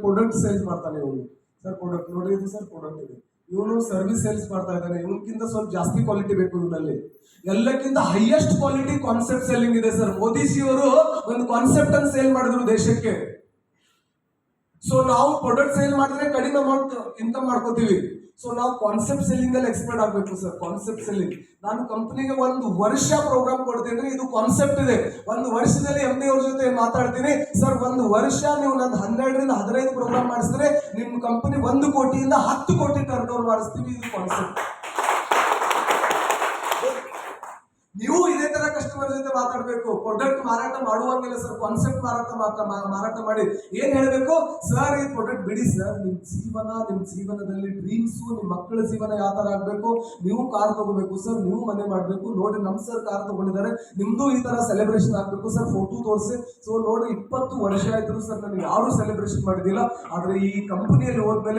Product sales ಮಾಡ್ತಾನೆ ಇವನು. Sir product ನೋಡಿ ಇದು ಸರ್ ಪ್ರಾಡಕ್ಟ್ ಇದೆ. ಇವನು ಸರ್ವಿಸ್ ಸೇಲ್ಸ್ ಮಾಡ್ತಾ ಇದ್ದಾನೆ. ಇವನಕ್ಕಿಂತ ಸ್ವಲ್ಪ ಜಾಸ್ತಿ ಕ್ವಾಲಿಟಿ ಬೇಕು ಇವನಲ್ಲಿ ಎಲ್ಲಕ್ಕಿಂತ ಹೈಯೆಸ್ಟ್ ಕ್ವಾಲಿಟಿ ಕಾನ್ಸೆಪ್ಟ್ ಸೆಲ್ಲಿಂಗ್ ಇದೆ ಸರ್. ಮೋದಿಜಿಯವರು ಒಂದು ಕಾನ್ಸೆಪ್ಟ್ ಅನ್ನು ಸೇಲ್ ಮಾಡಿದ್ರು ದೇಶಕ್ಕೆ. ಸೊ ನಾವು ಪ್ರಾಡಕ್ಟ್ ಸೇಲ್ ಮಾಡಿದ್ರೆ ಕಡಿಮೆ ಅಮೌಂಟ್ ಇನ್ಕಮ್ ಮಾಡ್ಕೋತೀವಿ. ಸೊ ನಾವು ಕಾನ್ಸೆಪ್ಟ್ ಸೆಲ್ಲಿಂಗ್ ಅಲ್ಲಿ ಎಕ್ಸ್ಪರ್ಟ್ ಆಗಬೇಕು ಸರ್ ಕಾನ್ಸೆಪ್ಟ್ ಸೆಲ್ಲಿಂಗ್ ನಾನು ಕಂಪ್ನಿಗೆ ಒಂದು ವರ್ಷ ಪ್ರೋಗ್ರಾಮ್ ಕೊಡ್ತೀನಿ, ಇದು ಕಾನ್ಸೆಪ್ಟ್ ಇದೆ. ಒಂದು ವರ್ಷದಲ್ಲಿ ಎಂ ಡಿ ಅವ್ರ ಜೊತೆ ಮಾತಾಡ್ತೀನಿ. ಸರ್ ಒಂದು ವರ್ಷ ನೀವು ನನ್ನ ಹನ್ನೆರಡರಿಂದ ಹದಿನೈದು ಪ್ರೋಗ್ರಾಮ್ ಮಾಡಿಸಿದ್ರೆ ನಿಮ್ಮ ಕಂಪನಿ ಒಂದು ಕೋಟಿಯಿಂದ ಹತ್ತು ಕೋಟಿ ಟರ್ನ್ ಓವರ್ ಮಾಡಿಸ್ತೀವಿ, ಇದು ಕಾನ್ಸೆಪ್ಟ್ ನೀವು ಇದೇ ತರ ಕಸ್ಟಮರ್ ಜೊತೆ ಮಾತಾಡಬೇಕು. ಪ್ರಾಡಕ್ಟ್ ಮಾರಾಟ ಮಾಡುವಂಗಿಲ್ಲ ಸರ್ ಕಾನ್ಸೆಪ್ಟ್ ಮಾರಾಟ ಮಾತ್ರ ಮಾರಾಟ ಮಾಡಿ. ಏನ್ ಹೇಳಬೇಕು? ಸರ್ ಈ ಪ್ರಾಡಕ್ಟ್ ಬಿಡಿ ಸರ್ ನಿಮ್ ಜೀವನ, ನಿಮ್ ಜೀವನದಲ್ಲಿ ಡ್ರೀಮ್ಸ್ ನಿಮ್ ಮಕ್ಕಳ ಜೀವನ ಯಾವ ತರ ಆಗ್ಬೇಕು? ನೀವು ಕಾರ್ ತಗೋಬೇಕು ಸರ್ ನೀವು ಮನೆ ಮಾಡ್ಬೇಕು. ನೋಡಿ, ನಮ್ ಸರ್ ಕಾರ್ ತಗೊಂಡಿದ್ದಾರೆ. ನಿಮ್ದು ಈ ತರ ಸೆಲೆಬ್ರೇಷನ್ ಆಗ್ಬೇಕು ಸರ್ ಫೋಟೋ ತೋರಿಸಿ. ಸೊ ನೋಡಿ, ಇಪ್ಪತ್ತು ವರ್ಷ ಆಯ್ತು ಸರ್ ನನಗೆ ಯಾರು ಸೆಲೆಬ್ರೇಷನ್ ಮಾಡಿದಿಲ್ಲ ಆದ್ರೆ ಈ ಕಂಪನಿಯಲ್ಲಿ ಹೋದ್ಮೇಲೆ